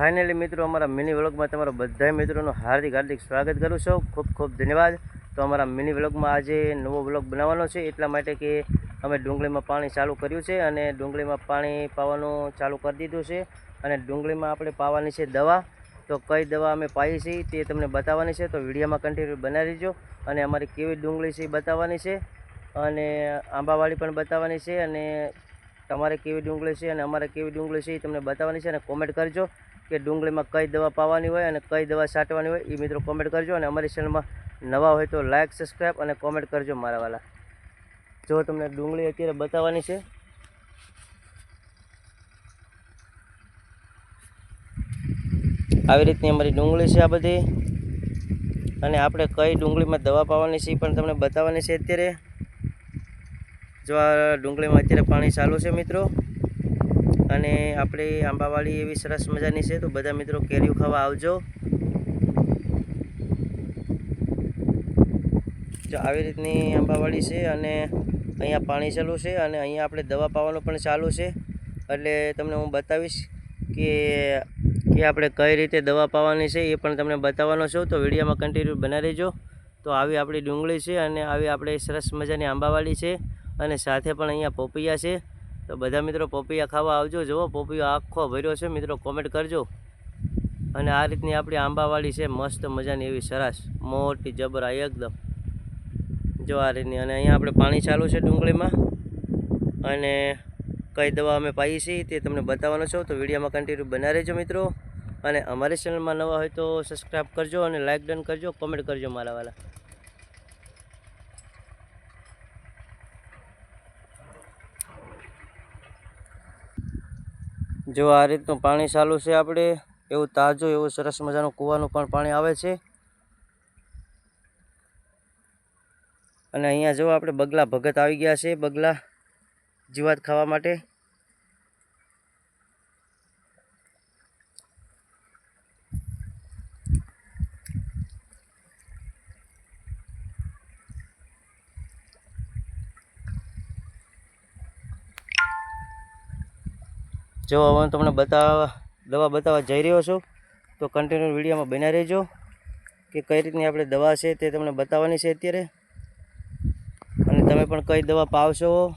Finally મિત્રો, અમારા mini વ્લોગમાં તમારા બધા મિત્રોનું હાર્દિક હાર્દિક સ્વાગત કરું છું. ખૂબ ખૂબ ધન્યવાદ. તો અમારા મિની વ્લોગમાં આજે નવો વ્લોગ બનાવવાનો છે, એટલા માટે કે અમે ડુંગળીમાં પાણી ચાલુ કર્યું છે અને ડુંગળીમાં પાણી પાવાનું ચાલુ કરી દીધું છે અને ડુંગળીમાં આપણે પાવાની છે દવા. તો કઈ દવા અમે પાઈ છીએ તે તમને બતાવવાની છે, તો વિડીયોમાં કન્ટિન્યુ બનાવી દેજો અને અમારી કેવી ડુંગળી છે બતાવવાની છે અને આંબાવાળી પણ બતાવવાની છે અને તમારે કેવી ડુંગળી છે અને અમારે કેવી ડુંગળી છે એ તમને બતાવવાની છે અને કોમેન્ટ કરજો. કે ડુંગળીમાં કઈ દવા પાવાની હોય અને કઈ દવા છાંટવાની હોય એ મિત્રો કોમેન્ટ કરજો અને અમારી ચેનલમાં નવા હોય તો લાઇક સબસ્ક્રાઈબ અને કોમેન્ટ કરજો મારા વાલા. જો તમને ડુંગળી અત્યારે બતાવવાની છે. આવી રીતની અમારી ડુંગળી છે આ બધી. અને આપણે કઈ ડુંગળીમાં દવા પાવાની છે એ પણ તમને બતાવવાની છે અત્યારે. જો આ ડુંગળીમાં અત્યારે પાણી ચાલુ છે મિત્રો. અને આપણી આંબાવાળી એવી સરસ મજાની છે, તો બધા મિત્રો કેરીઓ ખાવા આવજો. જો આવી રીતની આંબાવાળી છે અને અહીંયા પાણી ચાલુ છે અને અહીંયા આપણે દવા પાવાનું પણ ચાલુ છે. એટલે તમને હું બતાવીશ કે કે આપણે કઈ રીતે દવા પાવાની છે એ પણ તમને બતાવવાનો છું. તો વિડીયોમાં કન્ટિન્યુ બનાવી રહેજો તો આવી આપણી ડુંગળી છે અને આવી આપણે સરસ મજાની આંબાવાળી છે અને સાથે પણ અહીંયા પોપૈયા છે. તો બધા મિત્રો પોપિયા ખાવા આવજો. જુઓ, પોપિયો આખો ભર્યો છે. મિત્રો કોમેન્ટ કરજો. અને આ રીતની આપણી આંબાવાળી છે. મસ્ત મજાની એવી સરસ. મોટી જબરા એકદમ. જો આ રીતની. અને અહીંયા આપણે પાણી ચાલુ છે ડુંગળીમાં. અને કઈ દવા અમે પાઈએ છીએ તે તમને બતાવવાનો છો. તો વિડીયોમાં કન્ટિન્યુ બના રહેજો મિત્રો. અને અમારી ચેનલમાં નવા હોય તો સબસ્ક્રાઈબ કરજો અને લાઇક ડન કરજો. કોમેન્ટ કરજો મારા વાલા. જો આ રીતનું પાણી ચાલુ છે આપણે, એવું તાજું, એવું સરસ મજાનું કૂવાનું પણ પાણી આવે છે. અને અહીંયા જો આપણે બગલા ભગત આવી ગયા છે, બગલા જીવાત ખાવા માટે. જો હવે તમને બતાવવા, દવા બતાવવા જઈ રહ્યો છું, તો કન્ટિન્યુ વિડીયોમાં બન્યા રહેજો. કે કઈ રીતની આપણે દવા છે તે તમને બતાવવાની છે અત્યારે. અને તમે પણ કઈ દવા પાવશો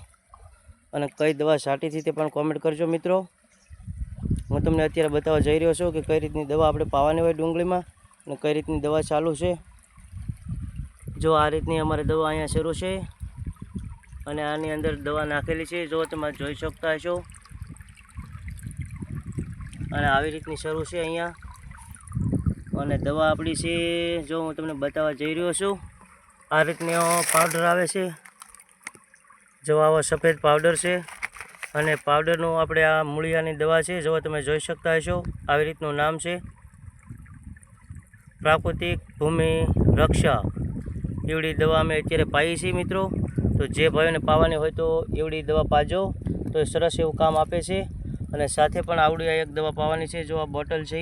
અને કઈ દવા છાંટીથી તે પણ કોમેન્ટ કરજો મિત્રો. હું તમને અત્યારે બતાવવા જઈ રહ્યો છું કે કઈ રીતની દવા આપણે પાવાની હોય ડુંગળીમાં અને કઈ રીતની દવા ચાલુ છે. જો આ રીતની અમારે દવા અહીંયા શરૂ છે. અને આની અંદર દવા નાખેલી છે. જો તમે જોઈ શકતા હશો અને આવી રીતની શરૂ છે અહીંયા. અને દવા આપણી છે, જો હું તમને બતાવવા જઈ રહ્યો છું, આ રીતની પાવડર આવે છે. જો આવો સફેદ પાવડર છે. અને પાવડરનું આપણે આ મૂળિયાની દવા છે જો તમે જોઈ શકતા હશો, આવી રીતનું નામ છે. પ્રાકૃતિક ભૂમિ રક્ષા. એવડી દવા અમે અત્યારે પાઈએ છીએ મિત્રો. તો જે ભાઈઓને પાવાની હોય તો એવડી દવા પાજો. તો સરસ એવું કામ આપે છે. અને સાથે પણ આવડી આ એક દવા પાવાની છે, જો આ બોટલ છે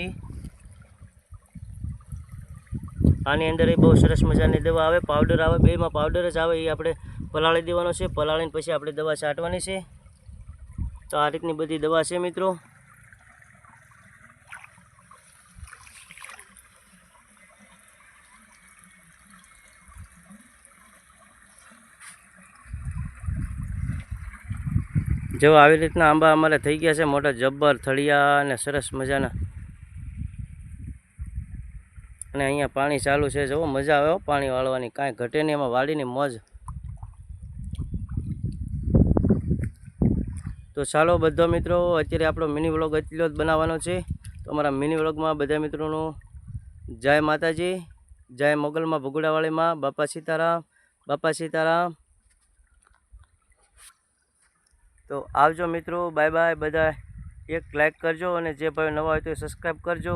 આની અંદર એ બહુ સરસ મજાની દવા આવે પાવડર આવે, બેમાં પાવડર જ આવે એ આપણે પલાળી દેવાનો છે. પલાળીને પછી આપણે દવા છાંટવાની છે. તો આ રીતની બધી દવા છે મિત્રો. જો આવી રીતના આંબા અમારે થઈ ગયા છે, મોટા જબ્બર, થળિયા અને સરસ મજાના. અને અહીંયા પાણી ચાલુ છે, જુઓ, મજા આવે પાણી વાળવાની. કાંઈ ઘટે નહીં, એમાં વાળીની મોજ. તો ચાલો બધા મિત્રો, અત્યારે આપણો મિની વ્લોગ એટલો જ બનાવવાનો છે. તો અમારા મિની વ્લોગમાં બધા મિત્રોનું જય માતાજી, જય મોગલમાં ભગુડાવાળીમાં બાપા સીતારામ બાપા સીતારામ તો આવજો મિત્રો, બાય બાય બધા એક લાઇક કરજો અને જે ભાઈ નવા હોય તો સબસ્ક્રાઈબ કરજો.